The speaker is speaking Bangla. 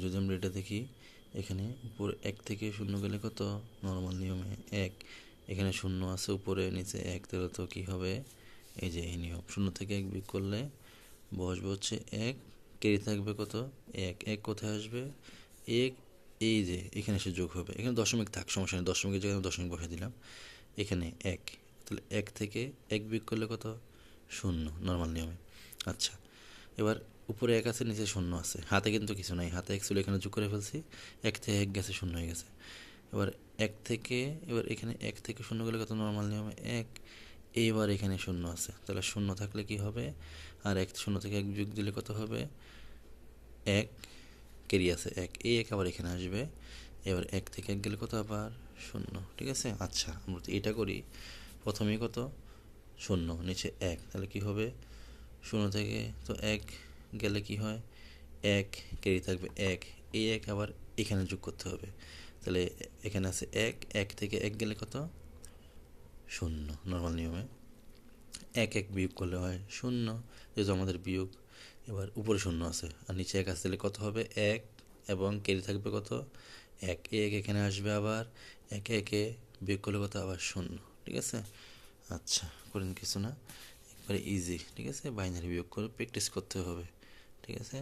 যদি আমরা এটা দেখি, এখানে উপর এক থেকে শূন্য গেলে কত? নর্মাল নিয়মে এক। এখানে শূন্য আছে, উপরে নিচে এক। তাহলে তো কী হবে? এই যে এই নিয়ম। শূন্য থেকে এক বিয়োগ করলে বসবে হচ্ছে এক। কেড়ে থাকবে কত? এক। এক কোথায় আসবে? এক এই যে এখানে এসে যোগ হবে। এখানে দশমিক থাক, সমস্যা নেই। দশমিকের জায়গায় দশমিক বসে দিলাম। এখানে এক। তাহলে এক থেকে এক বিয়োগ করলে কত? শূন্য। নর্মাল নিয়মে। আচ্ছা। এবার উপরে এক আছে, নিচে শূন্য আছে। হাতে কিন্তু কিছু নাই। হাতে ছিল, এখানে যোগ করে ফেলছি। এক থেকে এক গেছে, শূন্য হয়ে গেছে। এবার এক থেকে, এবার এখানে এক থেকে শূন্য গেলে কত নর্মাল নিয়মে? এক। এইবার এখানে শূন্য আছে। তাহলে শূন্য থাকলে কি হবে? আর এক শূন্য থেকে এক যোগ দিলে কত হবে? এক। কেরি আছে, এক। এই এক আবার এখানে আসবে। এবার এক থেকে এক গেলে কত আবার? শূন্য। ঠিক আছে? আচ্ছা আমরা তো এটা করি। প্রথমেই কত? শূন্য। নিচে এক। তাহলে কি হবে? শূন্য থেকে তো এক গেলে কি হয়? এক কেরি থাকবে এক। এই এক আবার এখানে যোগ করতে হবে। তাহলে এখানে আছে এক এক থেকে এক গেলে কত? শূন্য নর্মাল নিয়মে। এক এক বিয়োগ করলে হয় শূন্য, যেহেতু আমাদের বিয়োগ। এবার উপরে শূন্য আছে। আর নিচে এক আসতে কত হবে? এক এবং কেরি থাকবে কত? এক এক এখানে আসবে আবার। একে একে বিয়োগ করলে কত? আবার শূন্য, ঠিক আছে? আচ্ছা করেন কিছু না। একবারে ইজি ঠিক আছে? বাইনারি বিয়োগ করে প্র্যাকটিস করতে হবে। ঠিক আছে?